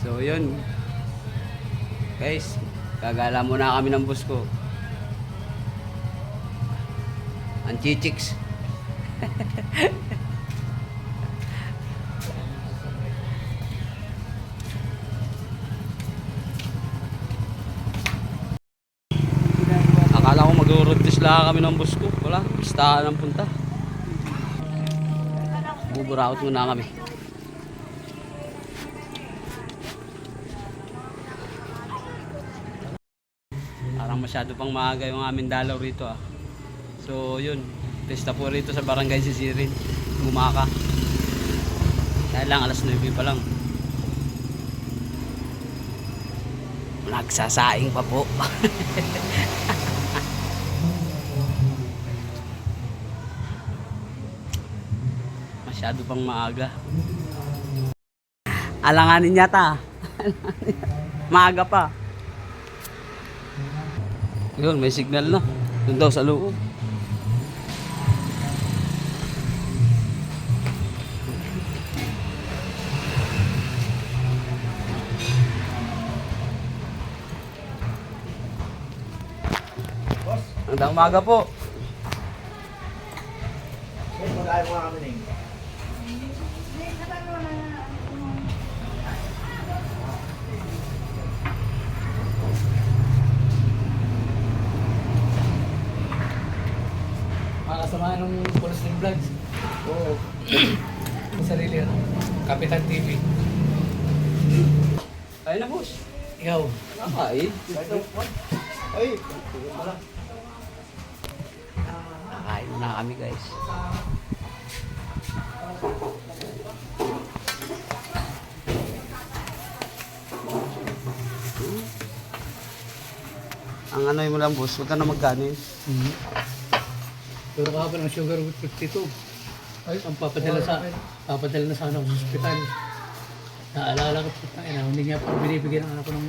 So yun. Guys, gagala muna kami ng bus ko. Ang chichiks. Akala ko mag-road test lang kami ng bus ko. Wala, listahan ang punta. Buburaot muna kami. Parang masyado pang maaga yung aming dalaw rito ah. So yun, testa po rito sa barangay Sisirin. Gumaka. Dahil lang alas 9 pa lang. Nagsasaing pa po. Masyado pang maaga. Alanganin yata. maaga pa. Yun, may signal na. Doon daw sa loob. Magandang umaga po. Mag-ayaw mo kami Makasama nung Police Link Vlogs. Oo. Yung sarili ano. Kapitan TV. Ayun na, boss. Ikaw. Nakain. Ay, Nakain na kami, guys. Ang ano mo lang, boss, huwag ka na magkanin. Mm-hmm. Pero kahapon ng sugar with 52. Ay, ang papadala sa papadala na sana ako sa ospital. Naalala ko po tayo na hindi niya pa binibigyan ang anak ko ng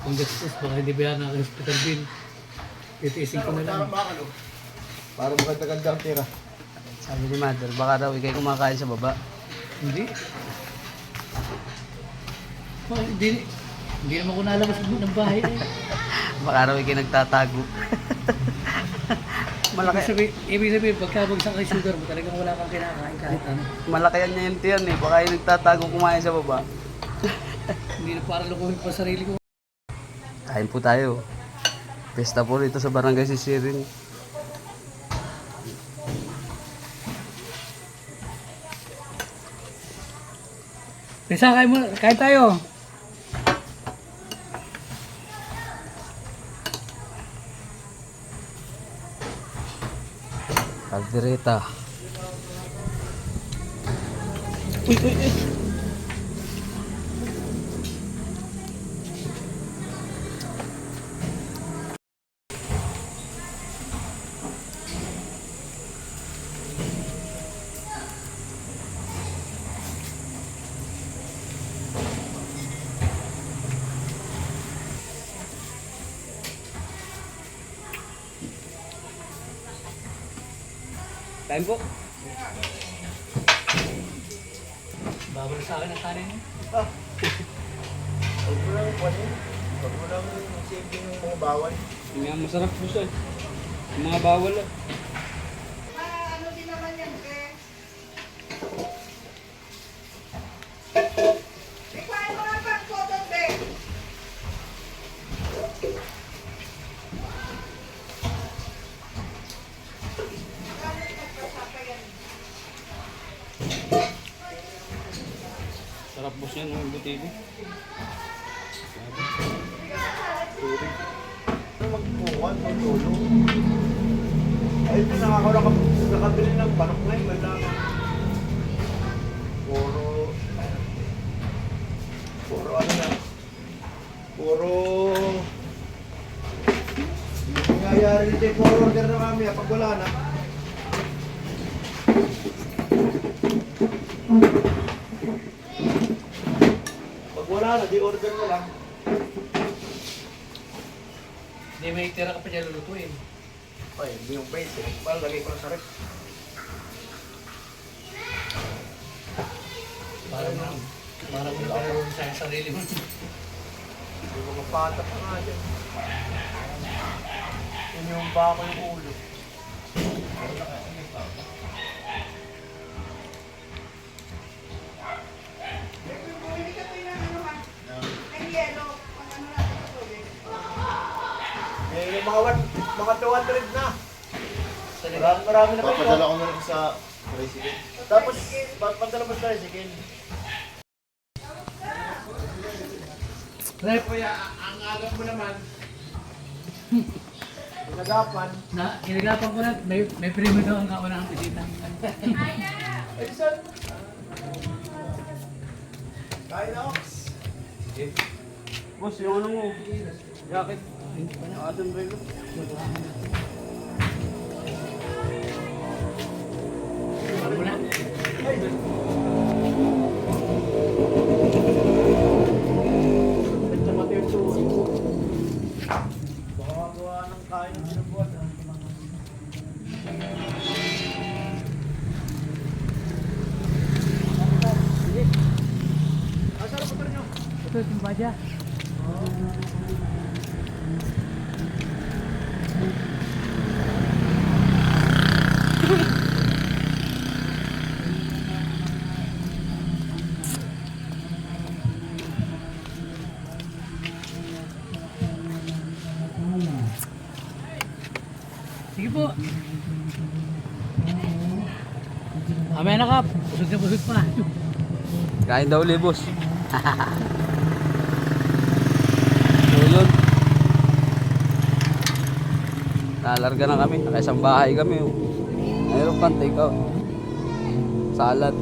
panggastos. Baka hindi ba na hospital bill. Titiisin ko na lang. para maganda-ganda ang tira. Sabi ni mother, baka daw ikay kumakain sa baba. Hindi. Oh, hindi, hindi naman ko nalabas ng bahay eh. Baka daw ikay nagtatago. Ibig malaki, sabihin, ibig sabihin, pagka bagsak kay sugar mo, talagang wala kang kinakain kahit ano. malaki yan niya tiyan eh. Baka yung nagtatago kumain sa baba. Hindi na para lukuhin pa sarili ko. Kain po tayo. Pesta po rito sa barangay Sisirin. Pisa, kain mo, kain tayo. Caldereta. Uy, uy, uy. Kain po. Babal sa akin ang kanin. Ah. Huwag mo lang yun. Huwag mo lang isipin yung mga bawal. Yung nga masarap po siya. Yung mga bawal ah. Sarap po siya ng butibo. Ano magkuhan, magtulong. Ay, ito nakabili ng panok na. Puro... Puro ano na. Puro... Nangyayari dito, puro order na kami. ah, Pag wala na. Pag wala na, di order na lang. Hindi may tira ka pa dyan lulutuin. Ay, hindi yung bait eh. Parang lagay ko lang sa rep. Para mo Para mo lang sa sarili mo. Yung mga patak na nga dyan. Yun yung bako yung ulo. Eh, mga, one- mga 200 na. Marami, marami na kayo. Papadala ko na lang sa tricycle. Tapos, papadala mo sa tricycle. Rep, ang alam mo naman. Nagapan. na, inagapan ko na, may, may premyo daw ang kaunang bisita. Ay, saan? Kaya na, Ox. Boss, yung ano mo? Jacket. Adam Relo. Ano na? Ito mati yung tuwa. Sige po. Amaya na kap. Busog na busog pa. Kain daw so yun. Nalarga na kami. Nakaisang bahay kami. Mayroon pang take out. Salad.